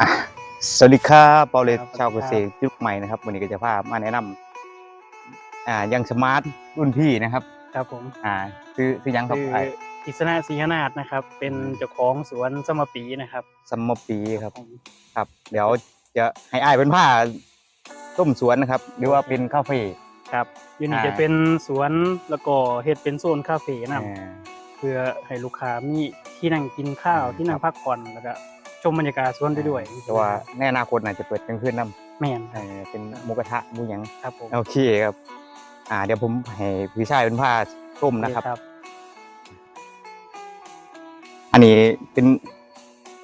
อะสวัสดีครับเปาเลสครับชาวเกษตรยุคใหม่นะครับ วันนี้ก็จะพามาแนะนำอ่ายังสมาร์ทรุ่นพี่นะครับ ครับผม อ่าคือคือยังครับคือไอ้กิษณะศรีหนาฏนะครับ เป็นเจ้าของสวนสมปีนะครับสมปีครับผมครับ เดี๋ยวจะให้อ้ายเป็นผ้าต้มสวนนะครับ หรือว่าเป็นคาเฟ่ครับยูนิอ่าจะเป็นสวนแล้วก็เฮ็ดเป็นโซนคาเฟ่นะอ่าเพื่อให้ลูกค้ามีที่นั่งกินข้าวอืมที่นั่งพักผ่อนแล้วก็ ชมบรรยากาศสวนไปด้วยแต่ว่าในอนาคตน่าจะเปิดกลางคืนน้แม่นำเออเป็นหมูกระทะหมูหยังครับผมโอเคครับ อ่า เดี๋ยวผมให้พี่ชายเป็นผ้าต้มนะครับครับ อันนี้เป็น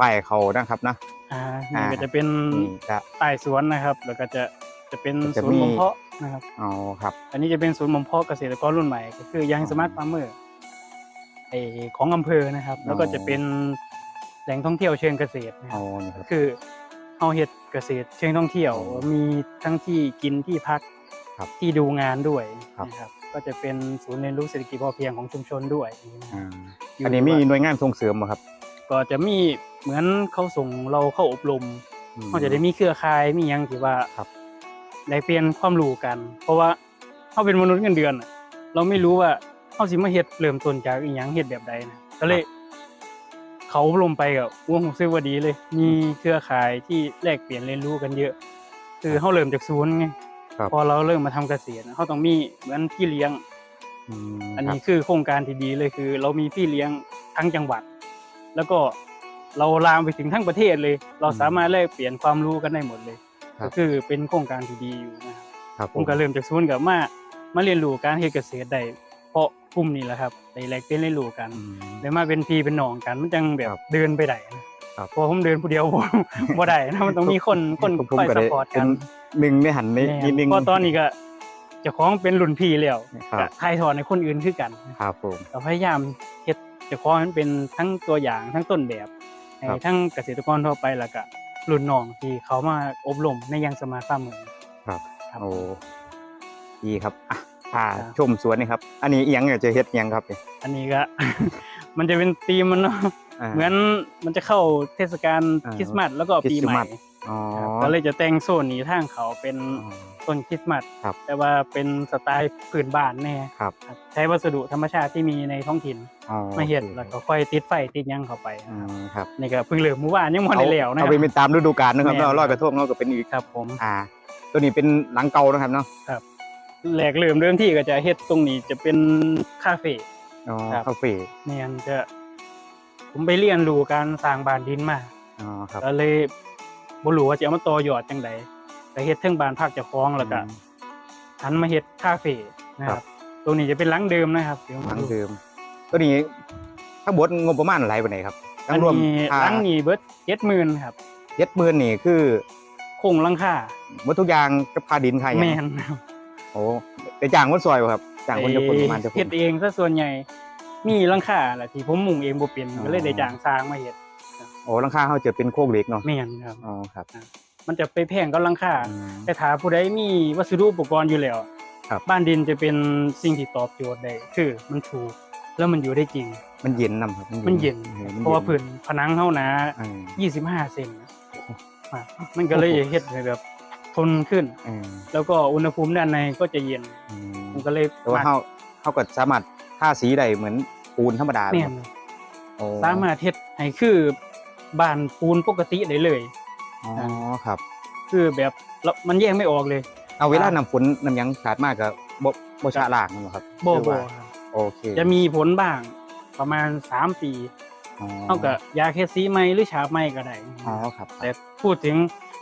ป้ายเขานะครับนะอ่าอ่านี่ก็จะเป็นนี่ก็ใต้สวนนะครับ แล้วก็จะจะเป็นจะศูนย์มีบ่มเพาะนะครับ อ๋อครับ อันนี้จะเป็นศูนย์บ่มเพาะเกษตรกรรุ่นใหม่ ก็คือยังอ๋อสมาร์ทฟาร์มเมอร์ไอของอำเภอนะครับ แล้วก็อ๋อจะเป็นแห ล่งท่องเที่ยวเชิงเกษตรนะคอ๋รัอบนี่ครับ คือเอาเฮ็ดเกษตร เชิงท่องเที่ยวอ๋อมีทั้งที่กินที่พักครับที่ดูงานด้วยครับ นะครับ ก็จะเป็นศูนย์เรียนรู้เศรษฐกิจพอเพียงของชุมชนด้วยนะครับ อ่ายู่อันนี้มีหน่วยงานส่งเสริมบ่ครับก็จะมีเหมือนเขาส่งเราเข้าอบรมเขาจะได้มีเครือข่ายมีหยังที่ว่าครับ ได้เปลี่ยนความรู้กัน เพราะว่าเขาเป็นมนุษย์เงินเดือนน่ะเราไม่รู้ว่าเขาสิมาเฮ็ดเริ่มต้นจากอีหยังเฮ็ดแบบใดนะก็เลย เขาอบรมไปกับวงผมซื้อว่าดีเลย มีเครือข่ายที่แลกเปลี่ยนเรียนรู้กันเยอะ คือเขาเริ่มจากศูนย์ไงครับ พอเราเริ่มมาทำเกษตรน่ะเขาต้องมีเหมือนพี่เลี้ยง มอันครันี้บคือโครงการที่ดีเลยคือ เรามีพี่เลี้ยงทั้งจังหวัด แล้วก็เราลามไปถึงทั้งประเทศเลย เราสามารถแลกเปลี่ยนความรู้กันได้หมดเลยครับ ก็คือเป็นโครงการที่ดีอยู่นะครับครับผมก็เริ่มจากศูนย์กับมามาเรียนรู้การเฮ็ดเกษตรได้เพราะกลุ่มนี้แหละครับได้ แลกเปลี่ยนเรียนรู้กันอืมได้มาเป็นพี่เป็นน้องกันมันจังแบครับบเดินไปได้นะครับเพราะผมเดินผู้เดียวผมบ่ได้นะมันต้องมีคนคนผมคอยก็ซัได้พพอร์ตเป็กันนหนึ่งในหันในแม่นิดนึงเพราะตอนนี้ก็เจ้าของเป็นรุ่นพี่แล้วครับก็ถ่ายทอดในคนอื่นคือกันครับผมเราพยายามเฮ็ดเจะคล้าของมันเป็นทั้งตัวอย่างทั้งต้นแบบให้ครับทั้งเกษตรกรทั่วไปแล้วก็รุ่นน้องที่เขามาอบรมในยังสมาร์ทฟาร์มเมืองครับครับโอ้ดีครับอะ พาครับชมสวนนี่ครับ อันนี้เอียงเนี่ยจะเฮ็ดอิหยังครับเนี่ยอันนี้ก็ มันจะเป็นธีมมันเนาะาเหมือนมันจะเข้าเทศกาลอ่าคริสต์มาสแล้วก็ปีใหคริสต์ม่มาสอ๋อครับก็เลยจะแต่งโซนนี้ทางเขาเป็นอ๋อต้นคริสต์มาสครับแต่ว่าเป็นสไตล์พื้นบ้านแน่ครับครับใช้วัสดุธรรมชาติที่มีในท้องถิ่นอ๋อมาเฮ็ดโอคแล้วก็ค่อยติดไฟติดหยังเข้าไปอืมครับนี่ก็เพิ่งเริ่มเมื่อวานยังบ่ได้แล้วนะคเอารับไปเป็นตามฤดูกาลนะครับแม่นเนาะร้อยกระทงเนาะก็เป็นอีกครับผมอ่า ตัวนี้เป็นหลังเก่านะครับเนาะ แหลกเริ่มเริ่มที่ก็จะเฮ็ดตรงนี้จะเป็นคาเฟ่อ๋อครับคาเฟ่แม่นจะ ผมไปเรียนรู้การสร้างบ้านดินมาอ๋อครับก็เลยบ่รู้ว่าจะเอามาต่อยอดจังไดก็เฮ็ดเทิงบ้านพักเจ้าของแล้วก็หันมาเฮ็ดคาเฟ่นะคครัรับบตรงนี้จะเป็นหลังเดิมนะครับเดี๋ยวหลัมางดูเดิมตัวนี้ทั้งหมดงบประมาณหลายปานใดครับอัทั้นงรวมนี้ค่าหลังนี้เบิด70,000ครับเจ็ดหมื่นนี่คือโครงหลังคาหมดทุกอย่างกับค่าดินค่าหยังแม่นครับ โอ้แต่จ้างคนซอยบ่ครับจ้างคนจะคนประมาณจะคเฮ็นดเองซะส่วนใหญ่ มีหลังคาแหละที่ผมมุงเองบ่เป็นอ๋อก็เลยได้จ้างสร้างมาเฮ็ดโอ้หลังคาเขาจะเป็นโครงเหล็กเนาะแม่นครับ อ๋อครับมันจะไปแพงก็หลังคา อืม แต่ถ้าผู้ใดมีวัสดุอุปกรณ์อยู่แล้วครับ บ้านดินจะเป็นสิ่งที่ตอบโจทย์ได้คือมันถูกแล้วมันอยู่ได้จริง มันเย็นนำครับมันเย็น ออเพราะว่าพื้นผนังเฮาหนา อ่า 25 เซนอะมันก็เลยเฮ็ดให้แบบ ทนขึ้น อืมแล้วก็อุณหภูมิด้านในก็จะเย็นอืมมันก็เลยแต่ว่าเขาเขาก็สามารถทาสีได้เหมือนปูนธรรมดาเลยแม่ครับนโอ้สามารถเฮ็ดให้คือบ้านปูนปกติได้เลย อ๋อครับ คือแบบแล้วมันแยกไม่ออกเลยเอาเวลาน้ำฝนน้ำหยังขาดมากก็บ่บ่ชะล้างนั่นเหรอครับโบหรือโบว่าครับโอเคจะมีผลบ้างประมาณ 3 ปี อ๋อเท่ากับยาเคสีไหมหรือฉาบไหมก็ได้ อ๋อครับ แต่พูดถึง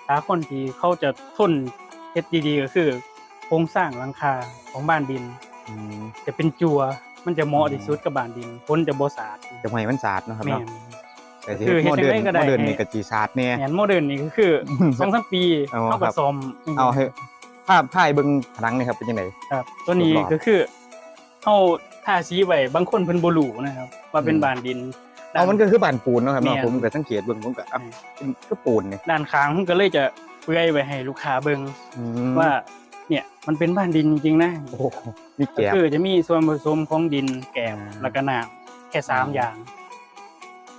ถ้าคนที่เขาจะทนเฮ็ดดีๆก็คือโครงสร้างหลังคาของบ้านดิน อืมจะเป็นจัวมันจะเหมาะที่สุดกับบ้านดินพ้นจะบ่สาดจะให้มันสะอาดเนาะครับแม่เนาะน แต่ที่คือเฮ็โมดจัเดิงร์ไดนก็ได้ โมเดิร์นให้นี่ก็จีสาดเนี่ยแหนโมเดิร์นนี่ก็คือ สองสามปีอ๋อเท่าครักับบซอมเอาให้ภาพถ่ายเบิ่งผนังนี่ครับเป็นยังไงครับ ตัวนี้รอบๆก็คือเฮาท่าชี้ไว้บางคนเพิ่นบ่รู้นะครับ ว่าเป็นอืม บ้านดิน เอามันก็คือบ้านปูนเนาะครับเนาะแม่น ผมก็สังเกตเบิ่งผมก็อะเป็นก็ปูนเนี่ยด้านข้างผมก็เลยจะเปื่อยไว้ให้ลูกค้าเบิ่งอืมว่า เนี่ยมันเป็นบ้านดินจริงๆนะโอ้โหมีก็แก้มคือจะมีส่วนผสมของดินแกบอ่าแล้วก็น้ำแค่สามอ๋ออย่าง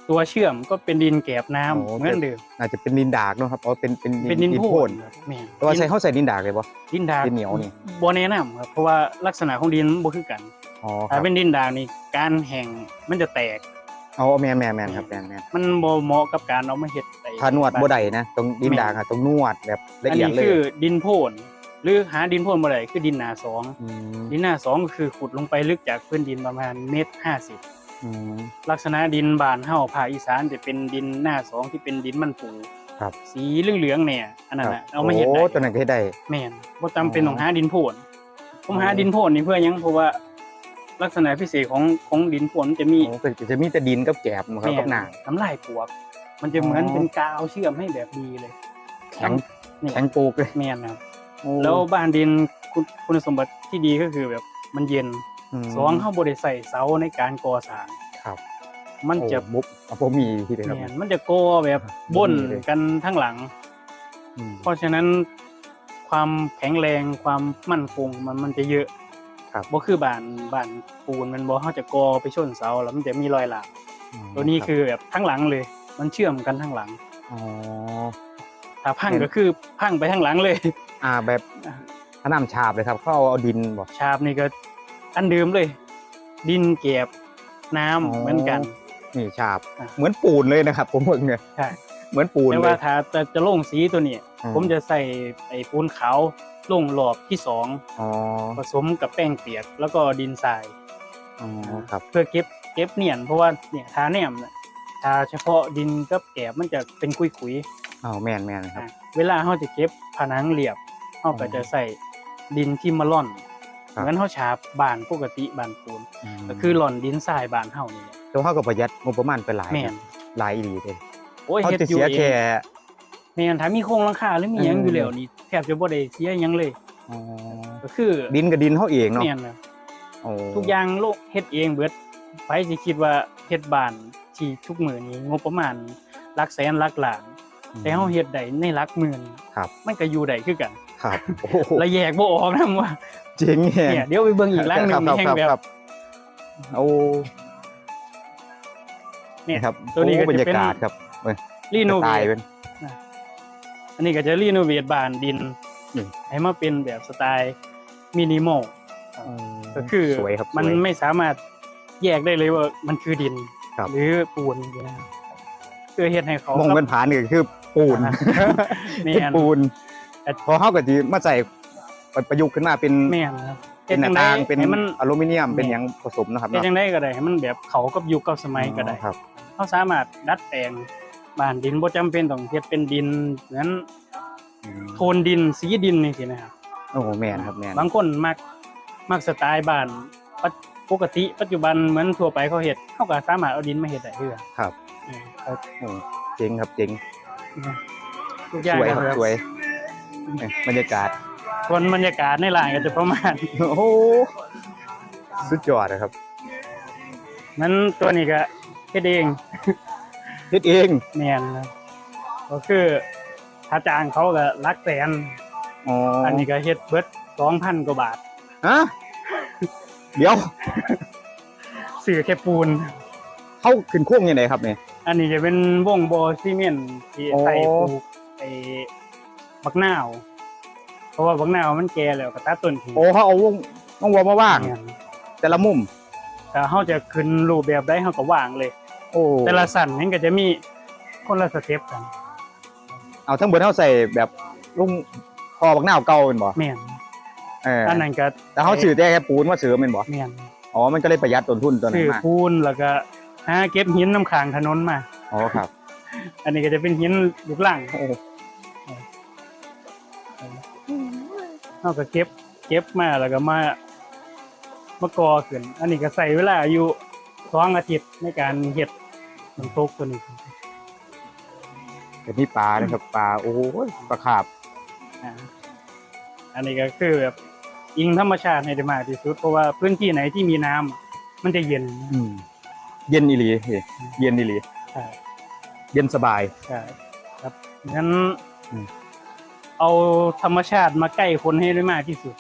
ตัวเชื่อมก็เป็นดินแกบน้ำโอ้ เหมือนเดิมอาจจะเป็นดินดากเนาะครับอ๋อเป็นเป็นเป็นดินดินโพโพนนครับแม่นแต่ว่าใส่เขาใส่ดินดากเลยปะ ดินดากดินเหนียวนี่ บ่แนะนำครับเพราะว่าลักษณะของดินมันบ่คือกัน อ๋อคถ้ารับเป็นดินดากนี่การแห้งมันจะแตก อ๋อแมนแมนแมนครับแมนแมนมันบ่เหมาะกับการเอามาเฮ็ดไอ้ถ้านวดบ่ได้นะตรงดินดากอะตรงนวดแบบละอันเอียดนี้เลยคือดินโพนหรือหาดินโพนบ่ได้คือดินหนาสองมดินหน้าสองก็คือขุดลงไปลึกจากพื้นดินประมาณเมตรห้าสิบอืม ลักษณะดินบานเฮาภาคอีสานจะเป็นดินหน้าสองที่เป็นดินมันปูครับ สีเหลืองๆเนี่ยอันนั้นครับน่ะเอามาเฮ็ดโอ้ได้ตัวนั้นก็เฮ็ดได้ แม่นบ่จำเป็นอ๋อต้องหาดินโพนผมอ๋อหาดินโพนนี่เพื่อหยังเพราะว่า ลักษณะพิเศษของของดินโพนมันจะมีโอ้ก็จะมีแต่ดินกับแกบนะครับกับหนางน้ำลายปวก มันจะเหมือนอ๋อเป็นกาวเชื่อมให้แบบดีเลย แข็งนี่แข็งปลูกเลยแม่นนะครับโอ้แล้วบ้านดินคุณคุณสมบัติที่ดีก็คือแบบมันเย็นมสองเฮาบ่ได้ใส่เสาในการก่อสร้างครับ มันจะโอ้บุ๊บอะผมมีที่เดียวครับเนี่ยมันจะโกอแบบบ่นบ่มีเลยกันทั้งหลังอืมเพราะฉะนั้นความแข็งแรงความมั่นคงมันมันจะเยอะ ครับบ่คือบ้านบ้านปูนมันบ่เฮาจะกอไปชนเสาแล้วมันจะมีรอยหลากมตัวนี้รับคือแบบทั้งหลังเลย มันเชื่อมกันทั้งหลังอ๋อถ้าพังเห็นก็คือพังไปทั้งหลังเลย อ่าแบบถ้าน้ำฉาบเลยครับเขาเอาเอาดินบ่ชาบนี่ก็อันเดิมเลย ดินเก็บน้ำอ๋อเหมือนกันนี่ฉาบอะเหมือนปูนเลยนะครับ ผมเพิ่งเนี่ยใช่ เหมือนปูนแต่เลว่าย ถ้าจะจะลงสีตัวนี้ อืม ผมจะใส่ไอ้ปูนขาวลงรอบที่สองอ๋อผสมกับแป้งเปียกแล้วก็ดินทราย อ๋อครับ เพื่อเก็บเก็บเนียนเพราะว่าเนี่ยทาแนมเนี่ยทาเฉพาะดินกับแกบมันจะเป็นคุยๆอ๋อแม่นแม่นครับ อะเวลาเขาจะเก็บผนังเรียบเขาก็จะใส่ดินที่มาล่อนครับ เหมือนเขาฉาบบานปกติบานปูนมก็คือหล่อนดินทรายบานเฮานี่แหละ แต่ว่าเขาก็ประหยัดงบประมาณไปหลายแม่น หลายอีดีเลย โอ้ยเขาเฮ็ดจะอยู่เสียเอแค่งแม่นถ้ามีโครงหลังคาหรือมีหยังเออออยู่แล้วนี่แทบจะบ่ได้เสียหยังเลย อ๋อก็คือดินกับดินเขาเองเนาะแม่นนะโอ้ทุกอย่างโลกเฮ็ดเองเบิดไปสิคิดว่าเฮ็ดบ้านที่ทุกมื้อนี้งบประมาณหลักแสนหลักล้าน แต่เฮาเฮ็ดได้ในหลักหมื่นครับ มันก็อยู่ได้คือกันครับโอ้โหและแยกบ่ออกนํว่า เจ๋งแฮงเนี่ยเดี๋ยวไปเบิ่งอีกหลังหนึงครับนี่แห่งครับแบบครับโอ้เนี่ย ครับตัวนี้ก็โอ้บรจะรยาเป็น กาศครับ เว้ยรีโนสเวไตล์ทเป็น อันนี้ก็จะรีโนเวทบ้านดินอืม ให้มาเป็นแบบสไตล์มินิมอล ก็คือสวยครับมันสวย ไม่สามารถแยกได้เลยว่ามันคือดิน ครับ หรือปูนอย่างเงี้ยนะครับเพื่อเฮ็ดให้เขามองเป็นผานนี่ก็คือปูนแม่เป็นนปูนแต่พอเขาก็จะมาใส่ประยุกต์ขึ้นมาเป็นแม่นครับเป็นหน้าต่างเป็นให้มันอลูมิเนียมแม่นเป็นหยังผสมนะครับเฮ็ดเนาะจังไดก็ได้ให้มันแบบเขากับยุคกับสมัยก็ได้อ๋อครับ เขาสามารถดัดแปลง บ้านดินบ่จำเป็นต้องเฮ็ดเป็นดินเหมือนอืมโทนดินสีดินนี่สินะครับโอ้โหแมนครับแมนบางคนมักมักสไตล์บ้านปัจปกติปัจจุบันเหมือนทั่วไปเขาเฮ็ดเขาก็สามารถเอาดินมาเฮ็ดได้เพื่อครับอืมโอ้เจ๋งครับเจ๋งทุกอย่างสวยก็ครับแบบสวยเนี่ยบรรยากาศส่วนบรรยากาศในร้านก็จะประมาณโอ้โหสุดยอดนะครับนั้นตัวนี้ก็เฮ็ดเอง เฮ็ดเองแม่นนะก็คือถ้าจ้างเขาก็หลักแสนอ๋ออัอันนี้ก็เฮ็ดเบิด2,000กว่าบาทฮะเดี๋ยวซื้อแค่ปูน เข้าขึ้นโค้งยังไงครับเนี่ย อันนี้จะเป็นวงบ่อซีเมนต์ที่โอ้ใส่ปลูกไอ้บักนาว เพราะว่าบักนาวมันแก่แล้วก็ตัดต้นทิ้งโอ้เขาเอาวงต้องวงมาว่างแม่นแต่ละมุมถ้าเขาจะขึ้นรูปแบบใดเขาก็วางเลย โอ้แต่ละสั่นนั้นก็จะมีคนละสเต็ปกันเอาทั้งเบิดเขาใส่แบบลุงคอบักหน้าวเก่าเป็นบ่แม่นเอออันนั้นก็แต่เขาซื้อแต่แค่ปูนมาซื้อเป็นบ่แม่นอ๋อมันก็เลยประหยัดต้นทุนตัวนั้คืนอมากปูนแล้วก็หาเก็บหินน้ำค้างถนนมา อ๋อครับอันนี้ก็จะเป็นหินลูกหลังโอ้เขาก็เก็บ เก็บมาแล้วก็มามากอขึ้น อันนี้ก็ใส่เวลาอยู่ สองอาทิตย์ในการเฮ็ดน้ำตกตัวนี้แต่นี่ปลานะครับปลาโอ้ยปลาขาบอ่าอันนี้ก็คือแบบอิงธรรมชาติให้ได้มากที่สุดเพราะว่าพื้นที่ไหนที่มีน้ำมันจะเย็นอืมเย็นอีหลีเฮ้ยเย็นอีหลี ใช่เย็นสบาย ใช่ครับงั้นอืม เอาธรรมชาติมาใกล้คนให้ได้มากที่สุด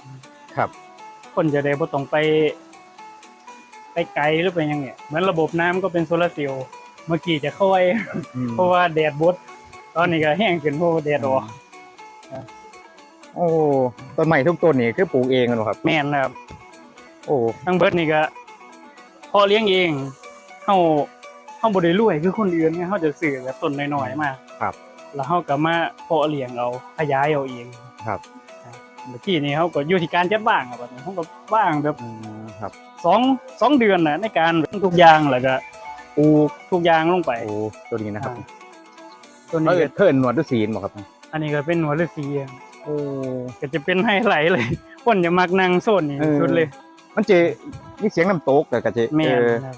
ครับ คนจะได้บ่ต้องไป ไปไกลหรือไปหยังเนี่ยเหมือนระบบน้ำก็เป็นโซลาร์เซลล์เมื่อกี้จะค่อยอืมเพราะว่าแดดบดตอนนี้ก็แห้งขึ้นเพราะว่าแดดออกโอ้ต้นไม้ทุกต้นนี่คือปลูกเองกันเหรอครับ แม่นนะครับ โอ้ทั้งเบิดนี่ก็พอเลี้ยงเองเฮาเฮาบ่ได้รวยคือคนอื่นไงเฮาจะซื้อแบบต้นน้อยๆมาครับ แล้วเฮาก็มาเพาะเลี้ยงเอาขยายเอาเองครับเมื่อกี้นี่เฮาก็อยู่ที่การจัดบ้างครับบัดนี้เฮาก็บ้างแบบอืม ครับสองสองเดือนน่ะในการทุกอย่างแล้วก็ปลูกทุกอย่างลงไป โอ้ตัวนี้นะครับตัวเขานี้เอิ้ก็นเพิ่นหนวดฤาษีนบ่ครับ อันนี้ก็เป็นหัวฤาษีอะโอ้ก็จะเป็นไฮไลท์เลยคนจะมักนั่งโซนนี้เออสุดเลย มันจะมีเสียงน้ำตกแต่ก็จะแม่เอนอครับ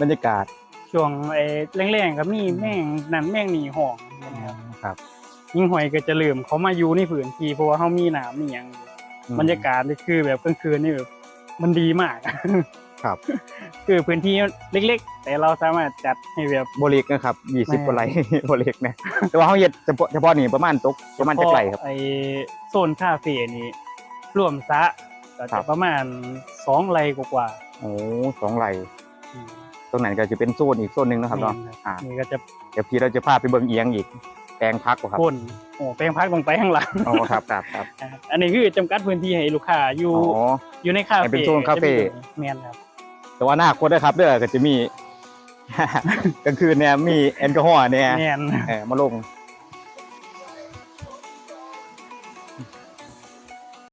บรรยากาศช่วงไอ้แรงๆก็มีแม่งนั่นแม่งนี่ห้องนะครับครับยิงหอยก็จะเริ่มเขามาอยู่ในผืนที่เพราะว่าเขามีน้ำมีหยังบรรยากาศนี่คือแบบกลางคืนนี่แบบ มันดีมากครับ คือพื้นที่เล็ก ๆ แต่เราสามารถจัดให้แบบบริกนะครับยี่สิบแม่กว่าไร่บริกนะแต่ว่าเขาเฮ็ดเฉพาะเฉพาะนี่ประมาณตกประมาณจักไรครับไอ้โซนคาเฟ่นี่รวมซะก็ครัจะบประมาณสองไร่กว่าโอ้สองไรๆอืมตรงนั้นก็จะเป็นโซนอีกโซนหนึ่งนะครับเนาะแม่นอ่านี่ก็จะเดี๋ยวพี่เราจะพาไปเบิ่งเอียงอีกแป ลงพักบ่ครับพ่นโอ้แปลงพักลงไปข้างหลังอ๋อครับครับครับอ่าอันนี้คือจำกัดพื้นที่ให้ลูกค้าอยู่ อ๋อ อยู่ในคาให้เป็เฟ่นโซนคาเฟ่แม่นครับแต่ว่าหน้าคนนะครับเด้อก็จะมี กลางคืนเนี่ยมีแอลกอฮอล์เนี่ยแม่นเออมาลง